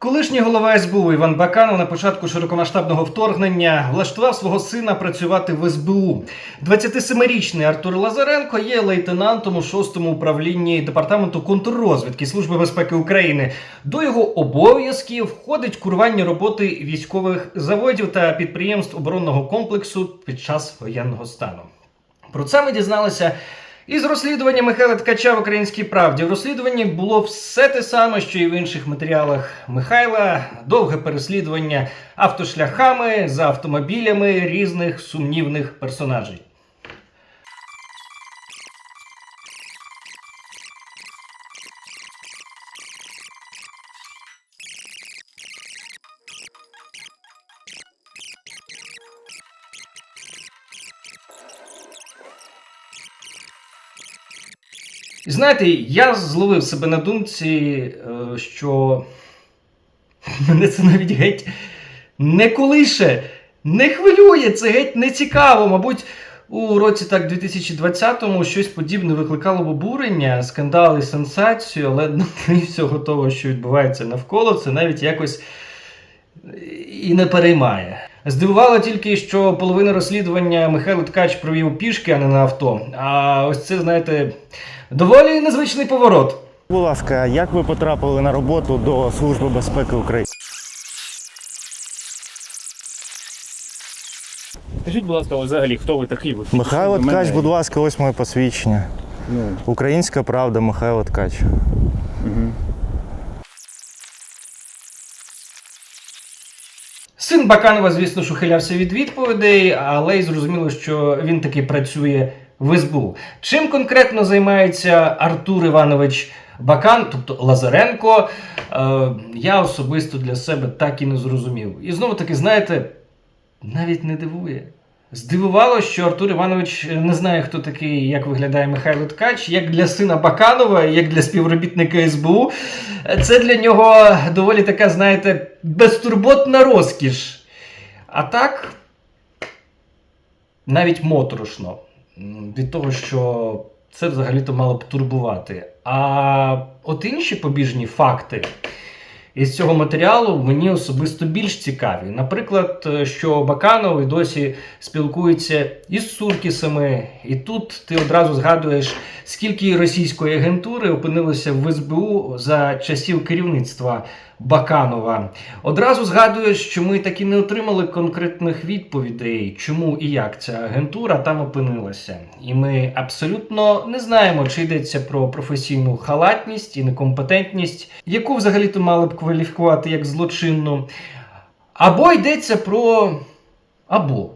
Колишній голова СБУ Іван Баканов на початку широкомасштабного вторгнення влаштував свого сина працювати в СБУ. 27-річний Артур Лазаренко є лейтенантом у 6-му управлінні департаменту контррозвідки Служби безпеки України. До його обов'язків входить курування роботи військових заводів та підприємств оборонного комплексу під час воєнного стану. Про це ми дізналися із розслідування Михайла Ткача в Українській правді. В розслідуванні було все те саме, що і в інших матеріалах Михайла. Довге переслідування автошляхами за автомобілями різних сумнівних персонажей. І знаєте, я зловив себе на думці, е, що мене це навіть геть не колише, не хвилює, це геть не цікаво. Мабуть, у році так 2020-му щось подібне викликало б обурення, скандали, сенсацію, але на тлі всього того, що відбувається навколо, це навіть якось і не переймає. Здивувало тільки, що половина розслідування Михайло Ткач провів пішки, а не на авто. А ось це, знаєте, доволі незвичний поворот. Будь ласка, як ви потрапили на роботу до Служби безпеки України? Скажіть, будь ласка, взагалі, хто ви такий? Ви Михайло Мене- Ткач, будь ласка, ось моє посвідчення. Ну, Українська правда, Михайло Ткач. угу. Син Баканова, звісно що хилявся від відповідей, але й зрозуміло, що він таки працює в СБУ. Чим конкретно займається Артур Іванович Бакан, тобто Лазаренко, е, я особисто для себе так і не зрозумів. І знову таки, знаєте, навіть не дивує. Здивувало, що Артур Іванович не знає, хто такий, як виглядає Михайло Ткач, як для сина Баканова, як для співробітника СБУ. Це для нього доволі така, знаєте, безтурботна розкіш. А так, навіть моторошно від того, що це взагалі-то мало б турбувати. А от інші побіжні факти із цього матеріалу мені особисто більш цікаві. Наприклад, е, що Баканов і досі спілкується із Суркісами, і тут ти одразу згадуєш, скільки російської агентури опинилося в СБУ за часів керівництва Баканова. Одразу згадуєш, що ми так і не отримали конкретних відповідей, чому і як ця агентура там опинилася. І ми абсолютно не знаємо, чи йдеться про професійну халатність і некомпетентність, яку взагалі-то мали б кваліфікувати як злочинну, або йдеться про або.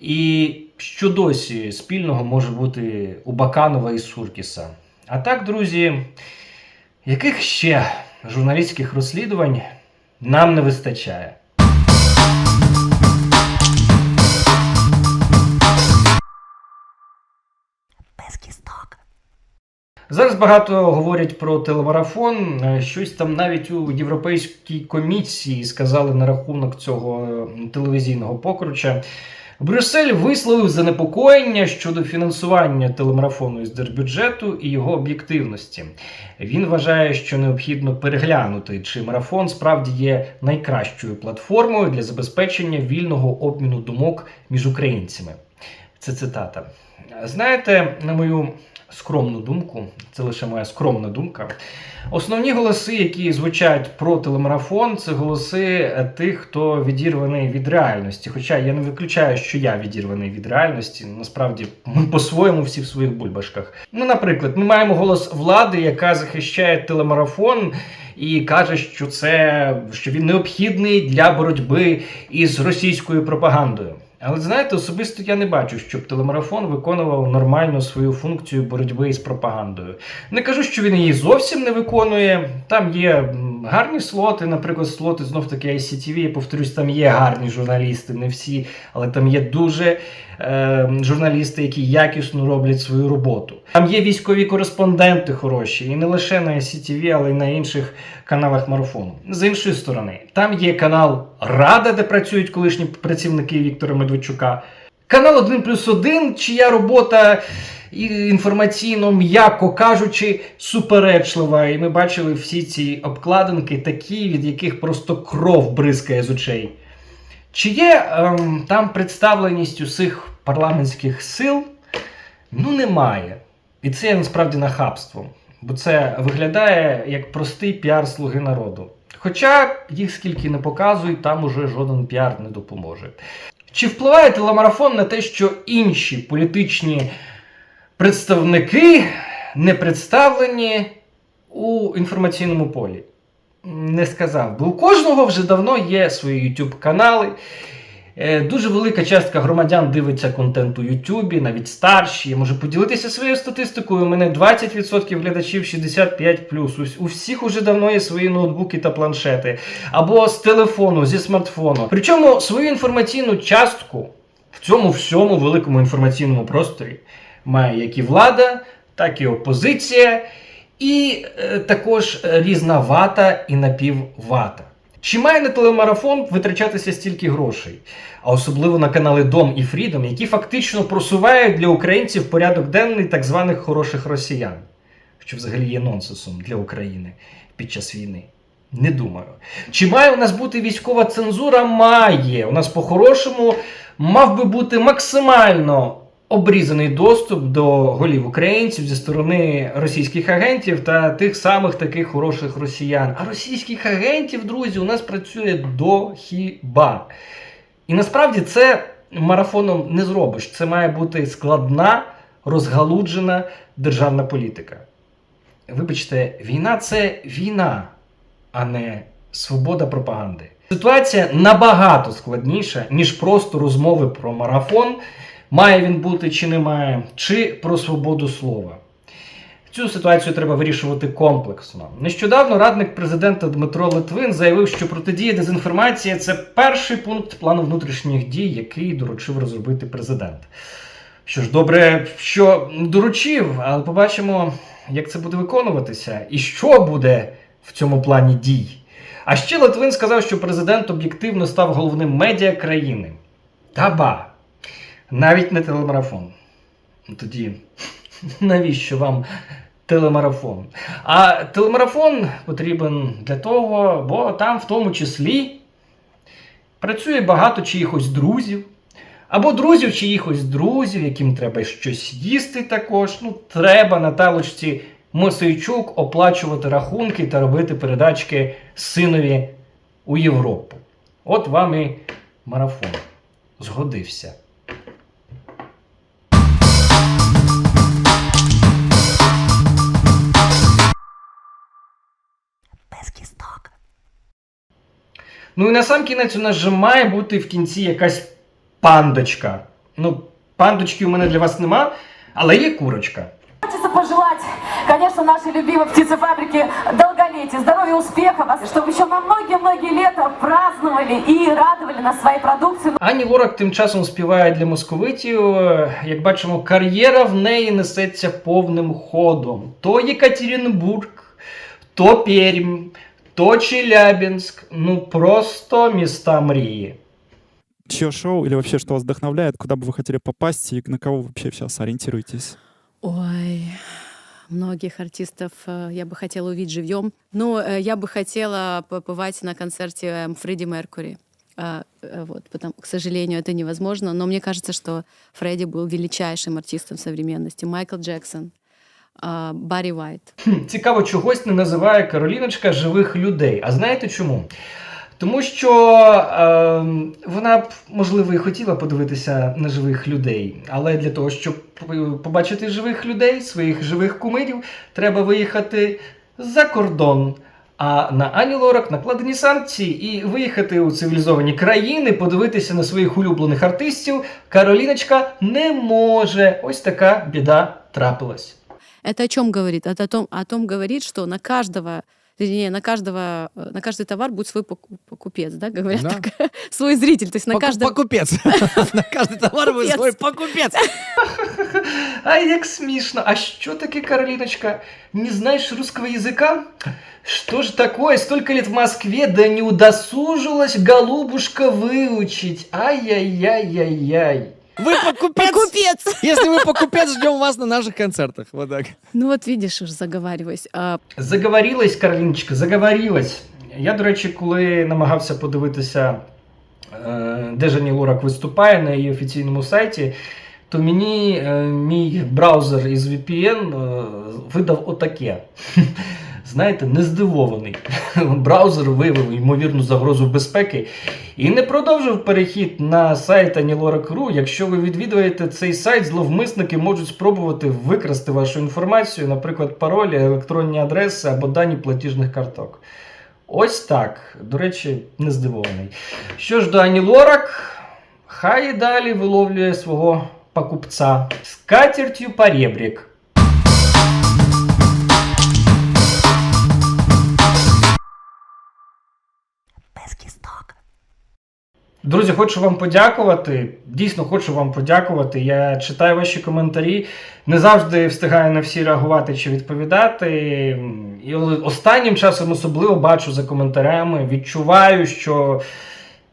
І що досі спільного може бути у Баканова і Суркіса. А так, друзі, яких ще журналістських розслідувань нам не вистачає? Зараз багато говорять про телемарафон. Е, Щось там навіть у Європейській комісії сказали на рахунок цього телевізійного покруча. Брюссель висловив занепокоєння щодо фінансування телемарафону із держбюджету і його об'єктивності. Він вважає, що необхідно переглянути, чи марафон справді є найкращою платформою для забезпечення вільного обміну думок між українцями. Це цитата. Знаєте, на мою скромну думку, це лише моя скромна думка. Основні голоси, які звучать про телемарафон, це голоси тих, хто відірваний від реальності. Хоча я не виключаю, що я відірваний від реальності. Насправді, ми по-своєму всі в своїх бульбашках. Ну, наприклад, ми маємо голос влади, яка захищає телемарафон. І каже, що це що він необхідний для боротьби із російською пропагандою. Але знаєте, особисто я не бачу, щоб телемарафон виконував нормально свою функцію боротьби із пропагандою. Не кажу, що він її зовсім не виконує. Там є гарні слоти, наприклад, слоти знов таки ICTV, я повторюсь, там є гарні журналісти, не всі, але там є дуже е, журналісти, які якісно роблять свою роботу. Там є військові кореспонденти хороші, і не лише на ICTV, але й на інших каналах марафону. З іншої сторони, там є канал Рада, де працюють колишні працівники Віктора Медведчука. Канал 1 плюс 1, чия робота інформаційно, м'яко кажучи, суперечлива. І ми бачили всі ці обкладинки, такі, від яких просто кров бризкає з очей. Чи є ем, там представленість усіх парламентських сил? Ну, немає. І це є насправді нахабство. Бо це виглядає як простий піар слуги народу. Хоча їх скільки не показують, там уже жоден піар не допоможе. Чи впливає телемарафон на те, що інші політичні представники не представлені у інформаційному полі? Не сказав. Бо у кожного вже давно є свої YouTube канали. Е, Дуже велика частка громадян дивиться контент у Ютубі, навіть старші. Я можу поділитися своєю статистикою. У мене 20% глядачів 65 У, всіх уже давно є свої ноутбуки та планшети. Або з телефону, зі смартфону. Причому свою інформаційну частку в цьому всьому великому інформаційному просторі має як і влада, так і опозиція, і е, також різна вата і напіввата. Чи має на телемарафон витрачатися стільки грошей? А особливо на канали Дом і Фрідом, які фактично просувають для українців порядок денний так званих хороших росіян, що взагалі є нонсенсом для України під час війни. Не думаю. Чи має у нас бути військова цензура? Має. У нас по-хорошому мав би бути максимально обрізаний доступ до голів українців зі сторони російських агентів та тих самих таких хороших росіян. А російських агентів, друзі, у нас працює до хіба. І насправді це марафоном не зробиш. Це має бути складна, розгалуджена державна політика. Вибачте, війна це війна, а не свобода пропаганди. Ситуація набагато складніша, ніж просто розмови про марафон. Має він бути чи не має, чи про свободу слова. Цю ситуацію треба вирішувати комплексно. Нещодавно радник президента Дмитро Литвин заявив, що протидія дезінформації це перший пункт плану внутрішніх дій, який доручив розробити президент. Що ж, добре, що доручив, але побачимо, як це буде виконуватися, і що буде в цьому плані дій. А ще Литвин сказав, що президент об'єктивно став головним медіа країни. Та ба! Навіть не телемарафон. Ну, Тоді навіщо вам телемарафон? А телемарафон потрібен для того, бо там в тому числі працює багато чиїхось друзів. Або друзів чиїхось друзів, яким треба щось їсти також. Ну, треба на талочці Мосейчук оплачувати рахунки та робити передачки синові у Європу. От вам і марафон. Згодився. Ну і на сам кінець у нас же має бути в кінці якась пандочка. Ну, пандочки у мене для вас нема, але є курочка. Хочется пожелать, конечно, нашей любимой птицефабрике долголетия, здоровья, успехов, чтобы еще на многие-многие лета праздновали и радовали нас своей продукцией. Ані Лорак тим часом співає для московитів. Як бачимо, кар'єра в неї несеться повним ходом. То Єкатеринбург, то Пермь, то Челябинськ. Ну просто міста мрії. Чье шоу или вообще что вас вдохновляет, куда бы вы хотели попасть и на кого вы вообще сейчас ориентируетесь? Ой, многих артистов э, я бы хотела увидеть живьем. Ну, э, я бы хотела побывать на концерте э, Фредди Меркури. А, э, Вот, потому, к сожалению, это невозможно. Но мне кажется, что Фредди был величайшим артистом современности. Майкл Джексон, Уайт. Хм, Цікаво, чогось не називає Кароліночка живих людей. А знаєте чому? Тому що е, вона б, можливо, і хотіла подивитися на живих людей, але для того, щоб побачити живих людей, своїх живих кумирів, треба виїхати за кордон. А на Ані Лорак накладені санкції і виїхати у цивілізовані країни, подивитися на своїх улюблених артистів. Кароліночка не може. Ось така біда трапилась. Это о чем говорит? Это о том, о том говорит, что на каждого вернее, на каждого, на каждый товар будет свой поку- покупец, да, говорят Да. так, свой зритель. То есть на Поку- каждом... Покупец. На каждый товар будет свой покупец. А як смішно. А що таке, Каролиночка? Не знаешь русского языка? Что ж такое? Столько лет в Москве, да не удосужилась голубушка выучить. Ай-яй-яй-яй-яй. Вы покупец? Покупец! Если вы покупец, ждем вас на наших концертах. Вот так. Ну вот видишь, уже заговариваюсь. А, Заговорилась, Кароліночка, заговорилась. Я, до речі, коли намагався подивитися, е, де Жані Лорак виступає на її офіційному сайті, то мені е, мій браузер із VPN е, видав отаке. Знаєте, не здивований. Браузер виявив ймовірну загрозу безпеки і не продовжив перехід на сайт Anilora.ru. Якщо ви відвідуєте цей сайт, зловмисники можуть спробувати викрасти вашу інформацію, наприклад, паролі, електронні адреси або дані платіжних карток. Ось так. До речі, не здивований. Що ж до Ані Лорак, хай і далі виловлює свого покупця з катертю поребрік. Друзі, хочу вам подякувати. Дійсно хочу вам подякувати. Я читаю ваші коментарі. Не завжди встигаю на всі реагувати чи відповідати. І останнім часом особливо бачу за коментарями, відчуваю, що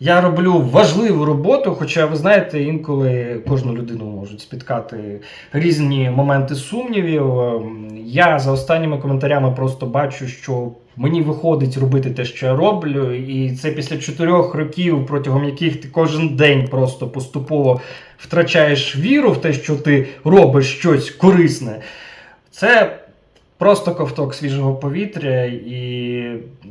я роблю важливу роботу, хоча ви знаєте, інколи кожну людину можуть спіткати різні моменти сумнівів. Ем, Я за останніми коментарями просто бачу, що мені виходить робити те, що я роблю, і це після чотирьох років, протягом яких ти кожен день просто поступово втрачаєш віру в те, що ти робиш щось корисне. Це просто ковток свіжого повітря. І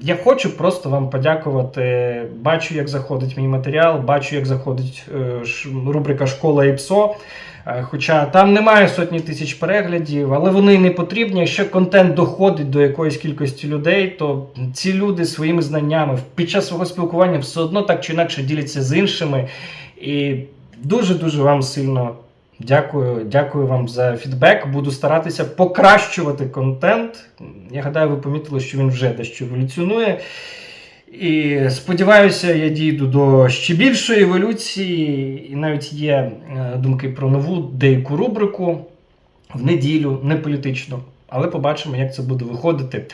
я хочу просто вам подякувати. Бачу, як заходить мій матеріал, бачу, як заходить е, рубрика Школа і ПСО. Е, Хоча там немає сотні тисяч переглядів, але вони не потрібні. Якщо контент доходить до якоїсь кількості людей, то ці люди своїми знаннями під час свого спілкування все одно так чи інакше діляться з іншими. І дуже дуже вам сильно дякую. Дякую вам за фідбек. Буду старатися покращувати контент. Я гадаю, ви помітили, що він вже дещо еволюціонує. І сподіваюся, я дійду до ще більшої еволюції, і навіть є е, думки про нову деяку рубрику в неділю, не політичну. Але побачимо, як це буде виходити.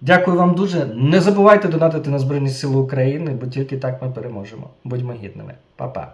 Дякую вам дуже. Не забувайте донатити на Збройні Сили України, бо тільки так ми переможемо. Будьмо гідними. Па-па.